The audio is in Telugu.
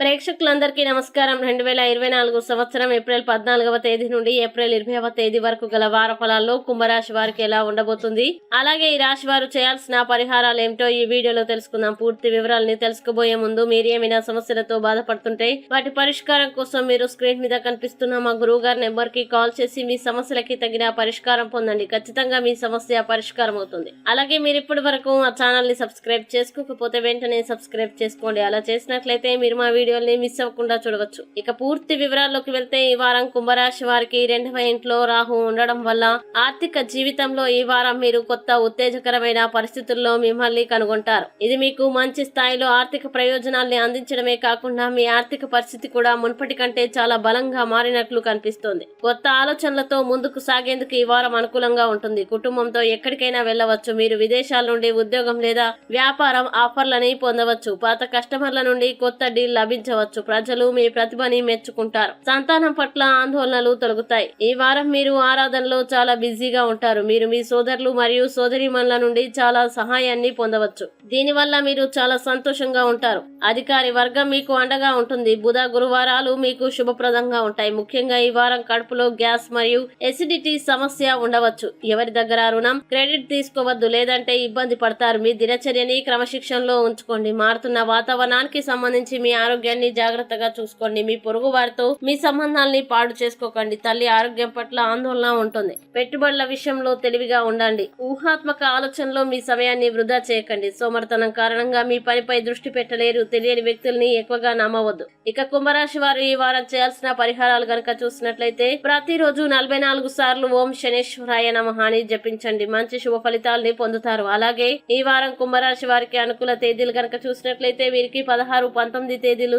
ప్రేక్షకులందరికీ నమస్కారం. రెండు వేల ఇరవై నాలుగు సంవత్సరం ఏప్రిల్ పద్నాలుగవ తేదీ నుండి ఏప్రిల్ ఇరవైవ తేదీ వరకు గల వార ఫలాల్లో కుంభరాశి వారికి ఎలా ఉండబోతుంది? అలాగే ఈ రాశి వారు చేయాల్సిన పరిహారాలు ఏమిటో ఈ వీడియోలో తెలుసుకుందాం. పూర్తి వివరాలని తెలుసుకోబోయే ముందు మీరు ఏమైనా సమస్యలతో బాధపడుతుంటే వాటి పరిష్కారం కోసం మీరు స్క్రీన్ మీద కనిపిస్తున్న మా గురువు గారి నెంబర్కి కాల్ చేసి మీ సమస్యలకి తగిన పరిష్కారం పొందండి. ఖచ్చితంగా మీ సమస్య పరిష్కారం అవుతుంది. అలాగే మీరు ఇప్పటి వరకు మా ఛానల్ని సబ్స్క్రైబ్ చేసుకోకపోతే వెంటనే సబ్స్క్రైబ్ చేసుకోండి. అలా చేసినట్లయితే మీరు మా వీడియో వీడియోని మిస్ అవ్వకుండా చూడవచ్చు. ఇక పూర్తి వివరాల్లోకి వెళ్తే ఈ వారం కుంభరాశి వారికి రెండవ ఇంట్లో రాహు ఉండడం వల్ల ఆర్థిక జీవితంలో ఈ వారం మీరు కొత్త ఉత్తేజకరమైన పరిస్థితుల్లో మిమ్మల్ని కనుగొంటారు. ఇది మీకు మంచి స్థాయిలో ఆర్థిక ప్రయోజనాల్ని అందించడమే కాకుండా మీ ఆర్థిక పరిస్థితి కూడా మునుపటి కంటే చాలా బలంగా మారినట్లు కనిపిస్తోంది. కొత్త ఆలోచనలతో ముందుకు సాగేందుకు ఈ వారం అనుకూలంగా ఉంటుంది. కుటుంబంతో ఎక్కడికైనా వెళ్ళవచ్చు. మీరు విదేశాల నుండి ఉద్యోగం లేదా వ్యాపారం ఆఫర్లని పొందవచ్చు. పాత కస్టమర్ల నుండి కొత్త డీల్ లభించవచ్చు ప్రజలు మీ ప్రతిభని మెచ్చుకుంటారు. సంతానం పట్ల ఆందోళనలు తొలగుతాయి. ఈ వారం మీరు ఆరాధనలో చాలా బిజీగా ఉంటారు. మీరు మీ సోదరులు మరియు సోదరిమణుల నుండి చాలా సహాయాన్ని పొందవచ్చు. దీనివల్ల మీరు చాలా సంతోషంగా ఉంటారు. అధికారి వర్గం మీకు అండగా ఉంటుంది. బుధ గురువారాలు మీకు శుభప్రదంగా ఉంటాయి. ముఖ్యంగా ఈ వారం కడుపులో గ్యాస్ మరియు ఎసిడిటీ సమస్య ఉండవచ్చు. ఎవరి దగ్గర రుణం క్రెడిట్ తీసుకోవద్దు లేదంటే ఇబ్బంది పడతారు. మీ దినచర్యని క్రమశిక్షణలో ఉంచుకోండి. మారుతున్న వాతావరణానికి సంబంధించి మీ ఆరోగ్యాన్ని జాగ్రత్తగా చూసుకోండి. మీ పొరుగు వారితో మీ సంబంధాల్ని పాడు చేసుకోకండి. తల్లి ఆరోగ్యం పట్ల ఆందోళన ఉంటుంది. పెట్టుబడుల విషయంలో తెలివిగా ఉండండి. ఊహాత్మక ఆలోచనలో మీ సమయాన్ని వృధా చేయకండి. సోమర్తనం కారణంగా మీ పనిపై దృష్టి పెట్టలేరు. తెలియని వ్యక్తుల్ని ఎక్కువగా నమ్మవద్దు. ఇక కుంభరాశి వారు ఈ వారం చేయాల్సిన పరిహారాలు గనక చూసినట్లయితే ప్రతిరోజు నలభై నాలుగు సార్లు ఓం శనేశ్వరాయ నమహాని అని జపించండి. మంచి శుభ ఫలితాలని పొందుతారు. అలాగే ఈ వారం కుంభరాశి వారికి అనుకూల తేదీలు గనక చూసినట్లయితే వీరికి పదహారు పంతొమ్మిది తేదీలు